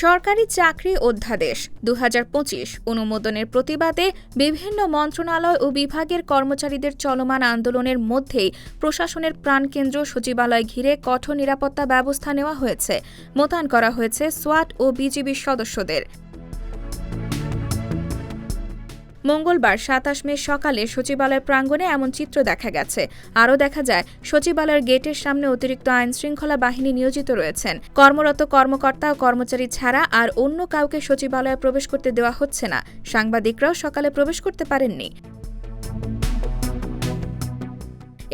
সরকারি চাকরি অধ্যাদেশ। দুহাজার পঁচিশ অনুমোদনের প্রতিবাদে বিভিন্ন মন্ত্রণালয় ও বিভাগের কর্মচারীদের চলমান আন্দোলনের মধ্যেই প্রশাসনের প্রাণকেন্দ্র সচিবালয় ঘিরে কঠোর নিরাপত্তা ব্যবস্থা নেওয়া হয়েছে। মোতায়েন করা হয়েছে সোয়াট ও বিজিবির সদস্যদের। মঙ্গলবার সাতাশ মে সকালে সচিবালয় প্রাঙ্গণে এমন চিত্র দেখা গেছে। আরও দেখা যায়, সচিবালয়ের গেটের সামনে অতিরিক্ত আইন শৃঙ্খলা বাহিনী নিয়োজিত রয়েছেন। কর্মরত কর্মকর্তা ও কর্মচারী ছাড়া আর অন্য কাউকে সচিবালয়ে প্রবেশ করতে দেওয়া হচ্ছে না। সাংবাদিকরাও সকালে প্রবেশ করতে পারেননি।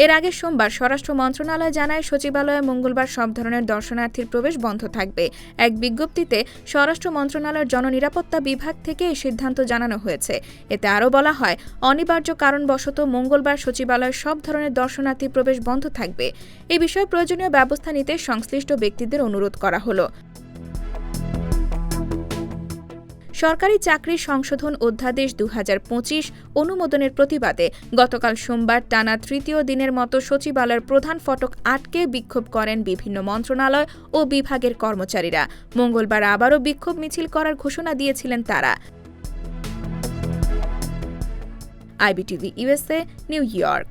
এর আগে সোমবার স্বরাষ্ট্র মন্ত্রণালয় জানায়, সচিবালয়ে মঙ্গলবার সব ধরনের দর্শনার্থীর প্রবেশ বন্ধ থাকবে। এক বিজ্ঞপ্তিতে স্বরাষ্ট্র মন্ত্রণালয়ের জননিরাপত্তা বিভাগ থেকে এই সিদ্ধান্ত জানানো হয়েছে। এতে আরও বলা হয়, অনিবার্য কারণবশত মঙ্গলবার সচিবালয়ে সব ধরনের দর্শনার্থী প্রবেশ বন্ধ থাকবে। এ বিষয়ে প্রয়োজনীয় ব্যবস্থা নিতে সংশ্লিষ্ট ব্যক্তিদের অনুরোধ করা হলো। সরকারি চাকরি সংশোধন অধ্যাদেশ দু হাজার পঁচিশ অনুমোদনের প্রতিবাদে গতকাল সোমবার টানা তৃতীয় দিনের মতো সচিবালয়ের প্রধান ফটক আটকে বিক্ষোভ করেন বিভিন্ন মন্ত্রণালয় ও বিভাগের কর্মচারীরা। মঙ্গলবার আবারও বিক্ষোভ মিছিল করার ঘোষণা দিয়েছিলেন তারা। IBTV USA New York.